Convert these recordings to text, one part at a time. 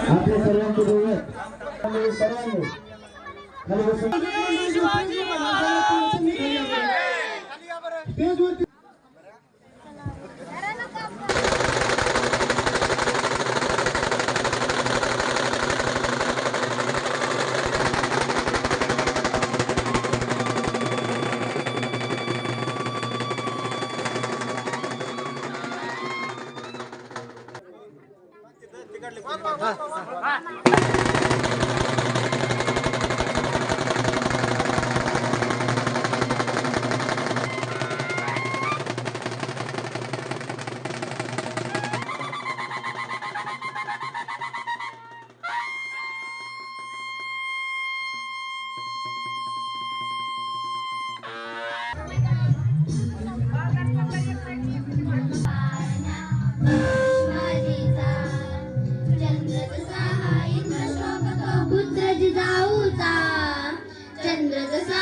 आपल्या सर्वांचे दैवत सर्वांनी खाली बसून 哎哎 चंद्र जसा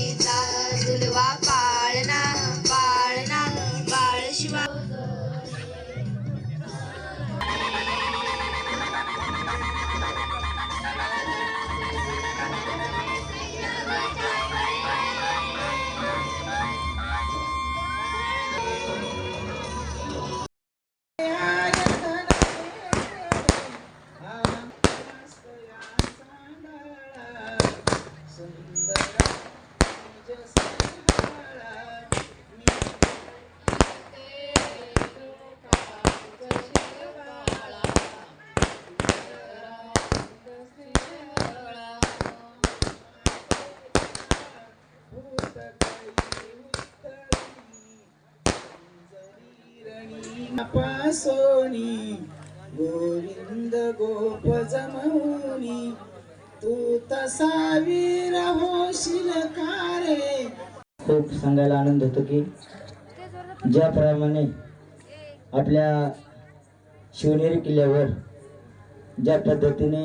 शिवाजीचा झुलवा पाळणा पाळणा बाळ शिवा. पासोनी गोविंद गोप जमवनी तू तसा वीर होशील खूप सांगायला आनंद होतो की ज्याप्रमाणे आपल्या शिवनेरी किल्ल्यावर ज्या पद्धतीने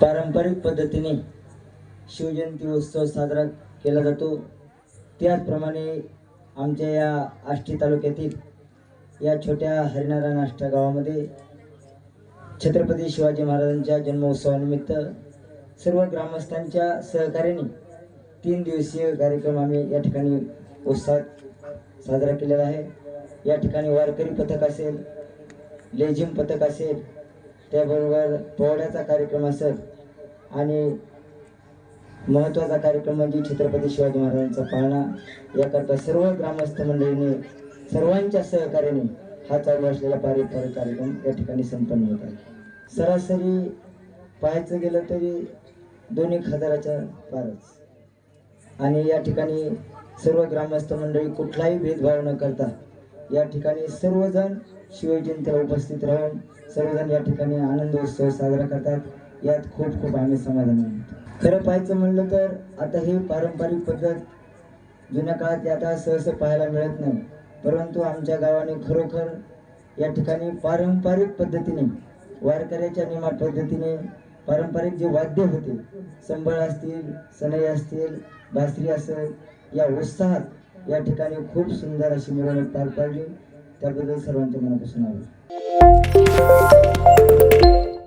पारंपरिक पद्धतीने शिवजयंती उत्सव साजरा केला जातो त्याचप्रमाणे आमच्या या आष्टी तालुक्यातील या छोट्या हरिनारायण आष्टा गावामध्ये छत्रपती शिवाजी महाराजांच्या जन्मोत्सवानिमित्त सर्व ग्रामस्थांच्या सहकार्याने तीन दिवसीय कार्यक्रम आम्ही या ठिकाणी उत्साहात साजरा केलेला आहे. या ठिकाणी वारकरी पथक असेल लेझिम पथक असेल त्याबरोबर पोहड्याचा कार्यक्रम असेल आणि महत्त्वाचा कार्यक्रम म्हणजे छत्रपती शिवाजी महाराजांचा पाळणा. याकरता सर्व ग्रामस्थ मंडळीने सर्वांच्या सहकार्याने हा चालू असलेला पारंपरिक कार्यक्रम या ठिकाणी संपन्न होत आहे. सरासरी पाहायचं गेलं तरी दोन एक हजाराच्या पारच. आणि या ठिकाणी सर्व ग्रामस्थ मंडळी कुठलाही भेदभाव न करता या ठिकाणी सर्वजण शिवजयंतीला उपस्थित राहून सर्वजण या ठिकाणी आनंद उत्सव साजरा करतात. यात खूप खूप आम्ही समाधान मानतो खरं पाहायचं म्हणलं तर आता ही पारंपरिक पद्धत जुन्या काळात ते आता सहसा पाहायला मिळत नाही. परंतु आमच्या गावाने खरोखर या ठिकाणी पारंपरिक पद्धतीने वारकऱ्याच्या निमा पद्धतीने पारंपरिक जे वाद्य होते संबळ असतील सनई असतील बासरी असेल या उत्साहात या ठिकाणी खूप सुंदर अशी मिरवणूक पार पाडली. त्याबद्दल सर्वांच्या मनापासून आभार.